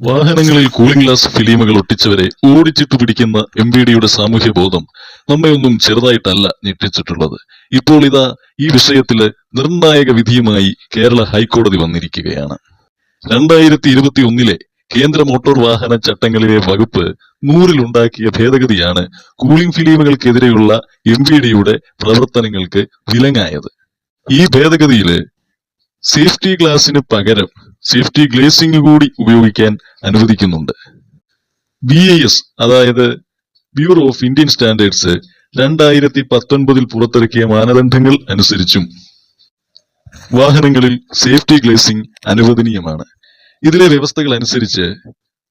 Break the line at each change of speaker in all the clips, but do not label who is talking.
വാഹനങ്ങളിൽ cooling glass ഫിലിമുകൾ ഒട്ടിച്ചവരെ ഓടിച്ചിട്ട് പിടിക്കുന്ന എം വി ഡിയുടെ സാമൂഹ്യ ബോധം നമ്മയൊന്നും ചെറുതായിട്ടല്ല ഞെട്ടിച്ചിട്ടുള്ളത്. ഇപ്പോൾ ഇതാ ഈ വിഷയത്തിൽ നിർണായക വിധിയുമായി കേരള ഹൈക്കോടതി വന്നിരിക്കുകയാണ്. രണ്ടായിരത്തി ഇരുപത്തി ഒന്നിലെ കേന്ദ്ര മോട്ടോർ വാഹന ചട്ടങ്ങളിലെ വകുപ്പ് നൂറിലുണ്ടാക്കിയ ഭേദഗതിയാണ് കൂളിംഗ് ഫിലിമുകൾക്കെതിരെയുള്ള എം വി ഡിയുടെ പ്രവർത്തനങ്ങൾക്ക് വിലങ്ങായത്. ഈ ഭേദഗതിയിൽ സേഫ്റ്റി ഗ്ലാസിന് പകരം സേഫ്റ്റി ഗ്ലേസിംഗ് കൂടി ഉപയോഗിക്കാൻ അനുവദിക്കുന്നുണ്ട്. ബി ഐ എസ് അതായത് ബ്യൂറോ ഓഫ് ഇന്ത്യൻ സ്റ്റാൻഡേർഡ്സ് രണ്ടായിരത്തി പത്തൊൻപതിൽ പുറത്തിറക്കിയ മാനദണ്ഡങ്ങൾ അനുസരിച്ചും വാഹനങ്ങളിൽ സേഫ്റ്റി ഗ്ലേസിംഗ് അനുവദനീയമാണ്. ഇതിലെ വ്യവസ്ഥകൾ അനുസരിച്ച്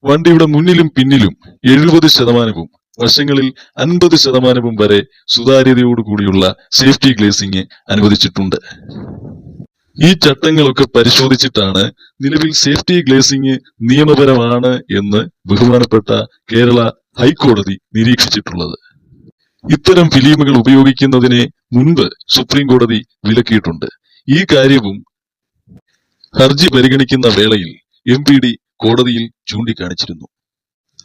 വണ്ടിയുടെ മുന്നിലും പിന്നിലും എഴുപത് ശതമാനവും വശങ്ങളിൽ അൻപത് ശതമാനവും വരെ സുതാര്യതയോടുകൂടിയുള്ള സേഫ്റ്റി ഗ്ലേസിംഗ് അനുവദിച്ചിട്ടുണ്ട്. ഈ ചട്ടങ്ങളൊക്കെ പരിശോധിച്ചിട്ടാണ് നിലവിൽ സേഫ്റ്റി ഗ്ലേസിംഗ് നിയമപരമാണ് എന്ന് ബഹുമാനപ്പെട്ട കേരള ഹൈക്കോടതി നിരീക്ഷിച്ചിട്ടുള്ളത്. ഇത്തരം ഫിലിമുകൾ ഉപയോഗിക്കുന്നതിനെ മുൻപ് സുപ്രീം കോടതി വിലക്കിയിട്ടുണ്ട്. ഈ കാര്യവും ഹർജി പരിഗണിക്കുന്ന വേളയിൽ എം പി ഡി കോടതിയിൽ ചൂണ്ടിക്കാണിച്ചിരുന്നു.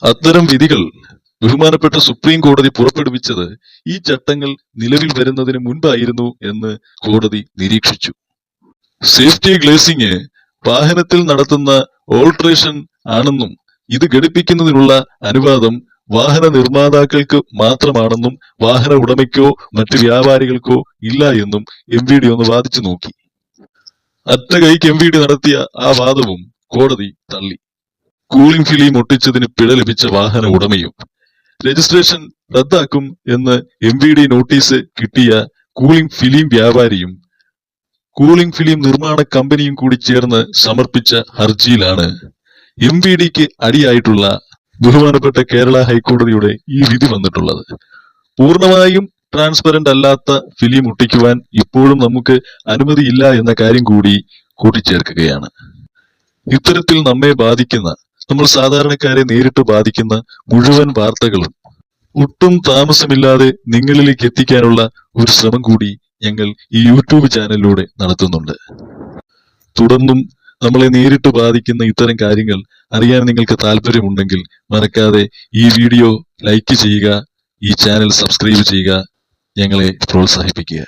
അത്തരം വിധികൾ ബഹുമാനപ്പെട്ട സുപ്രീം കോടതി പുറപ്പെടുവിച്ചത് ഈ ചട്ടങ്ങൾ നിലവിൽ വരുന്നതിന് മുൻപായിരുന്നു എന്ന് കോടതി നിരീക്ഷിച്ചു. സേഫ്റ്റി ഗ്ലേസിംഗ് വാഹനത്തിൽ നടത്തുന്ന ഓൾട്രേഷൻ ആണെന്നും ഇത് ഘടിപ്പിക്കുന്നതിനുള്ള അനുവാദം വാഹന നിർമ്മാതാക്കൾക്ക് മാത്രമാണെന്നും വാഹന ഉടമയ്ക്കോ മറ്റ് വ്യാപാരികൾക്കോ ഇല്ല എന്നും എം വി ഡി ഒന്ന് വാദിച്ചു നോക്കി. അറ്റ കൈക്ക് എം വി ഡി നടത്തിയ ആ വാദവും കോടതി തള്ളി. കൂളിംഗ് ഫിലിം ഒട്ടിച്ചതിന് പിഴ ലഭിച്ച വാഹന ഉടമയും രജിസ്ട്രേഷൻ റദ്ദാക്കും എന്ന് എം വി ഡി നോട്ടീസ് കിട്ടിയ കൂളിംഗ് ഫിലിം വ്യാപാരിയും കൂളിംഗ് ഫിലിം നിർമ്മാണ കമ്പനിയും കൂടി ചേർന്ന് സമർപ്പിച്ച ഹർജിയിലാണ് എം വി ഡിക്ക് അടിയായിട്ടുള്ള ബഹുമാനപ്പെട്ട കേരള ഹൈക്കോടതിയുടെ ഈ വിധി വന്നിട്ടുള്ളത്. പൂർണമായും ട്രാൻസ്പെറന്റ് അല്ലാത്ത ഫിലിം ഒട്ടിക്കുവാൻ ഇപ്പോഴും നമുക്ക് അനുമതിയില്ല എന്ന കാര്യം കൂടി കൂട്ടിച്ചേർക്കുകയാണ്. ഇത്തരത്തിൽ നമ്മെ ബാധിക്കുന്ന നമ്മൾ സാധാരണക്കാരെ നേരിട്ട് ബാധിക്കുന്ന മുഴുവൻ വാർത്തകളും ഒട്ടും താമസമില്ലാതെ നിങ്ങളിലേക്ക് എത്തിക്കാനുള്ള ഒരു ശ്രമം കൂടി ഞങ്ങൾ ഈ യൂട്യൂബ് ചാനലിലൂടെ നടത്തുന്നുണ്ട്. തുടർന്നും നമ്മളെ നേരിട്ട് ബാധിക്കുന്ന ഇത്തരം കാര്യങ്ങൾ അറിയാൻ നിങ്ങൾക്ക് താല്പര്യമുണ്ടെങ്കിൽ മറക്കാതെ ഈ വീഡിയോ ലൈക്ക് ചെയ്യുക ഈ ചാനൽ സബ്സ്ക്രൈബ് ചെയ്യുക ഞങ്ങളെ പ്രോത്സാഹിപ്പിക്കുക.